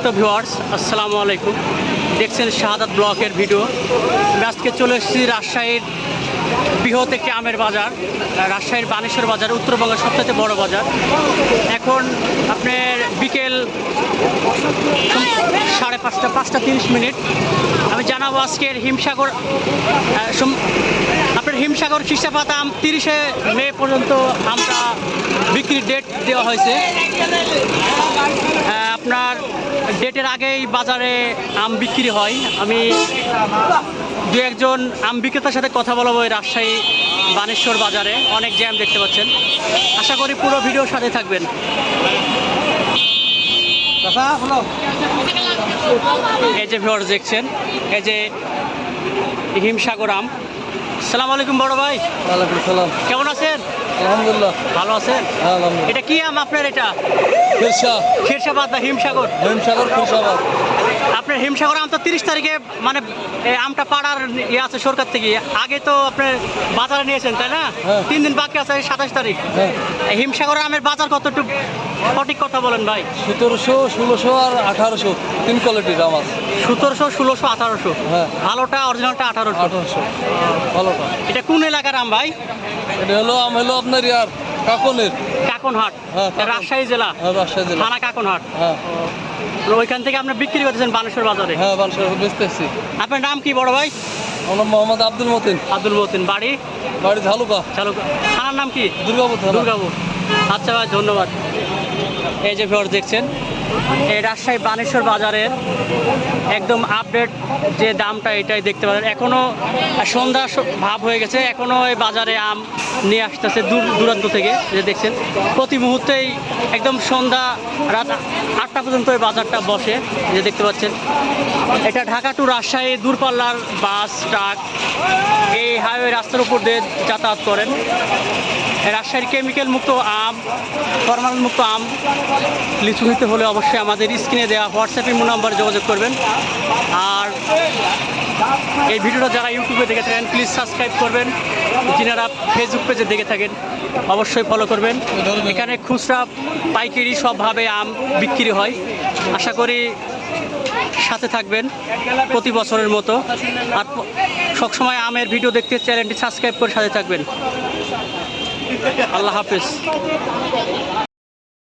সম্মানিত ভিউয়ার্স, আসসালামু আলাইকুম। দেখছেন শাহাদাত ব্লকের ভিডিও। আজকে চলে এসেছি রাজশাহীর বৃহৎ একটি আমের বাজার, রাজশাহীর বানেশ্বর বাজার উত্তরবঙ্গের সবথেকে বড় বাজার। এখন আপনার বিকেল সাড়ে পাঁচটা পাঁচটা তিরিশ মিনিট। আমি জানাব আজকের হিমসাগর আপনার হিমসাগর খ্রিস্টাপাত আম তিরিশে মে পর্যন্ত বিক্রির ডেট দেওয়া হয়েছে। আপনার ডেটের আগেই বাজারে আম বিক্রি হয়। আমি দু একজন আম বিক্রেতার সাথে কথা বলব এই রাজশাহী বানেশ্বর বাজারে। অনেক জ্যাম দেখতে পাচ্ছেন। আশা করি পুরো ভিডিওর সাথে থাকবেন। এই যে ভিউয়ার্স দেখছেন এই যে হিমসাগর আম। সালাম আলাইকুম বড় ভাই। ওয়ালাইকুম সালাম। কেমন আছেন? আলহামদুলিল্লাহ। ভালো আছেন? আলহামদুলিল্লাহ। এটা কি আম আপনার এটা? ফিরসা খিরসাবাদ বা হিমসাগর? হিমসাগর ফিরসাবাদ আপনার হিমসাগর আম তো তিরিশ তারিখে মানে আমটা পাড়ার ইয়ে আছে সরকার থেকে। আগে তো আপনার বাজারে নিয়েছেন তাই না? হ্যাঁ। তিন দিন বাকি আছে সাতাশ তারিখ। হ্যাঁ। হিমসাগর আমের বাজার কতটুকু? সঠিক কথা বলেন ভাই। সতেরোশো ষোলোশো আর আঠারোশো তিন কোয়ালিটির আমার। সতেরোশো ষোলোশো আঠারোশো। হ্যাঁ। ভালোটা অরিজিনালটা আঠারোশো। আঠারোশো ভালোটা। এটা কোন এলাকার আম ভাই? এটা হলো আম হলো আপনার ইয়ার কাকনের। কাকনহাট হ্যাঁ, রাজশাহী জেলা। হ্যাঁ রাজশাহী জেলা। থানা কাকনহাট। হ্যাঁ। ওইখান থেকে আপনি বিক্রি করতেছেন বানেশ্বর বাজারে? হ্যাঁ বানসার বেচতেছি। আপনার নাম কি বড় ভাই? আমার মোহাম্মদ আব্দুল মতিন। আব্দুল মতিন বাড়ি? বাড়ি ঝালুকা। চালু থানার নাম কি? দুর্গাপুর দুর্গাপুর। আচ্ছা ভাই ধন্যবাদ। এই যে ভিউয়ার্স দেখছেন, এই রাজশাহী বানেশ্বর বাজারের একদম আপডেট যে দামটা এটাই দেখতে পারেন। এখনও সন্ধ্যা ভাব হয়ে গেছে এখনও এই বাজারে আম নিয়ে আসতেছে দূর দূরান্ত থেকে যে দেখছেন। প্রতি মুহূর্তেই একদম সন্ধ্যা রাত আটটা পর্যন্ত এই বাজারটা বসে যে দেখতে পাচ্ছেন। এটা ঢাকা টু রাজশাহী, দূরপাল্লার বাস, ট্রাক, এই হাইওয়ে রাস্তার উপর দিয়ে যাতায়াত করেন। রাজশাহীর কেমিক্যাল মুক্ত আম, ফরমাল মুক্ত আম লিচু নিতে হলে অবশ্যই আমাদের স্ক্রিনে দেওয়া হোয়াটসঅ্যাপে মো নাম্বার যোগাযোগ করবেন। আর এই ভিডিওটা যারা ইউটিউবে দেখে থাকেন প্লিজ সাবস্ক্রাইব করবেন। যিনারা ফেসবুক পেজে দেখে থাকেন, অবশ্যই ফলো করবেন। এখানে খুচরা, পাইকারি সবভাবে আম বিক্রি হয়। আশা করি সাথে থাকবেন প্রতি বছরের মতো। আর সবসময় আমের ভিডিও দেখতে চ্যানেলটি সাবস্ক্রাইব করে সাথে থাকবেন। আল্লাহ হাফিজ।